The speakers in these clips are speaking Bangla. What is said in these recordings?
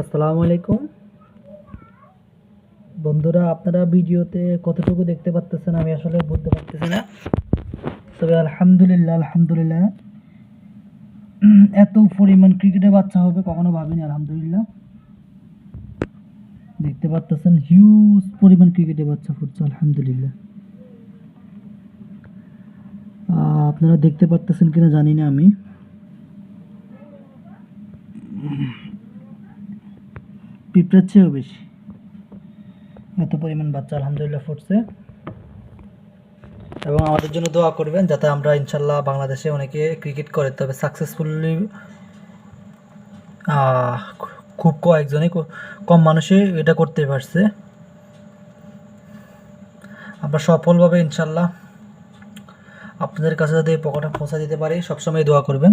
আসসালামু আলাইকুম। বন্ধুরা, আপনারা ভিডিওতে কতটুকু দেখতে পাচ্তেছেন আমি আসলে বুঝতে পারতেছি না। তবে আলহামদুলিল্লাহ আলহামদুলিল্লাহ। এত পরিমাণ ক্রিকেটের বাচ্চা হবে, কখনো ভাবিনি, আলহামদুলিল্লাহ। দেখতে পাচ্তেছেন হিউজ পরিমাণ ক্রিকেটের বাচ্চা ফুটছে, আলহামদুলিল্লাহ। আপনারা দেখতে পারতেছেন কিনা জানি না আমি। পিঁপড়ার চেয়েও বেশি। এত পরিমাণ বাচ্চা আলহামদুলিল্লাহ ফুটছে। এবং আমাদের জন্য দোয়া করবেন যাতে আমরা ইনশাল্লাহ বাংলাদেশে অনেকে ক্রিকেট করে। তবে সাকসেসফুলি খুব কয়েকজনই কম মানুষই এটা করতে পারছে। আমরা সফলভাবে ইনশাল্লাহ আপনাদের কাছে যাতে এই পকোটা পৌঁছা দিতে পারি, সবসময় দোয়া করবেন।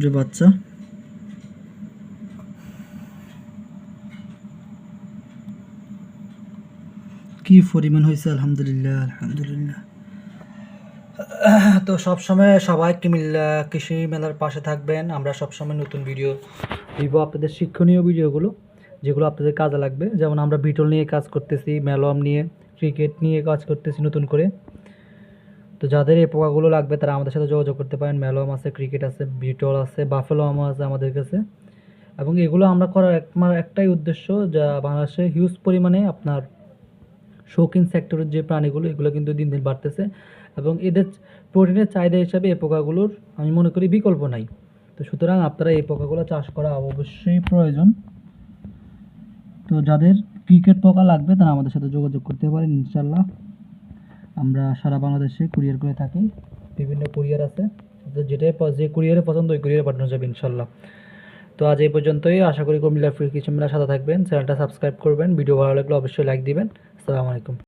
যে বাচ্চা। কি পরিমাণ হয়েছে? আলহামদুলিল্লাহ আলহামদুলিল্লাহ। তো সব সময় সবাই কিমিল্লা কৃষি মেলার পাশে থাকবেন। আমরা সব সময় নতুন ভিডিও দিব আপনাদের শিক্ষণীয় ভিডিওগুলো যেগুলো আপনাদের কাজে লাগবে। যেমন আমরা বিটল নিয়ে কাজ করতেছি ম্যালম নিয়ে ক্রিকেট নিয়ে কাজ করতেছি নতুন করে। তো যাদের এই পোকাগুলো লাগবে, তারা আমাদের সাথে যোগাযোগ করতে পারেন। ম্যালম আছে ক্রিকেট আছে, বিটল আছে বাফেলো আছে আমাদের কাছে। এবং এগুলো আমরা করার একমাত্র একটাই উদ্দেশ্য, যা বাংলাদেশে হিউজ পরিমাণে আপনার শৌখিন সেক্টরের যে প্রাণীগুলো, এগুলো কিন্তু দিন দিন বাড়তেছে। এবং এদের প্রোটিনের চাহিদা হিসাবে এই পোকাগুলোর, আমি মনে করি, বিকল্প নাই। তো সুতরাং আপনারা এই পোকাগুলো চাষ করা অবশ্যই প্রয়োজন। তো যাদের ক্রিকেট পোকা লাগবে, তারা আমাদের সাথে যোগাযোগ করতে পারেন ইনশাল্লাহ আমরা সারা বাংলাদেশে কুরিয়ার করে থাকি। বিভিন্ন কুরিয়ার আছে। যেটাই যে কুরিয়ারে পছন্দ, ওই কুরিয়ারে পাঠানো যাবে ইনশাল্লাহ তো আজ এই পর্যন্তই। আশা করি কুমিল্লা ফ্রি কিছু সাথে থাকবেন। চ্যানেলটা সাবস্ক্রাইব করবেন। ভিডিও ভালো লাগলে অবশ্যই লাইক দিবেন। আসসালামু আলাইকুম।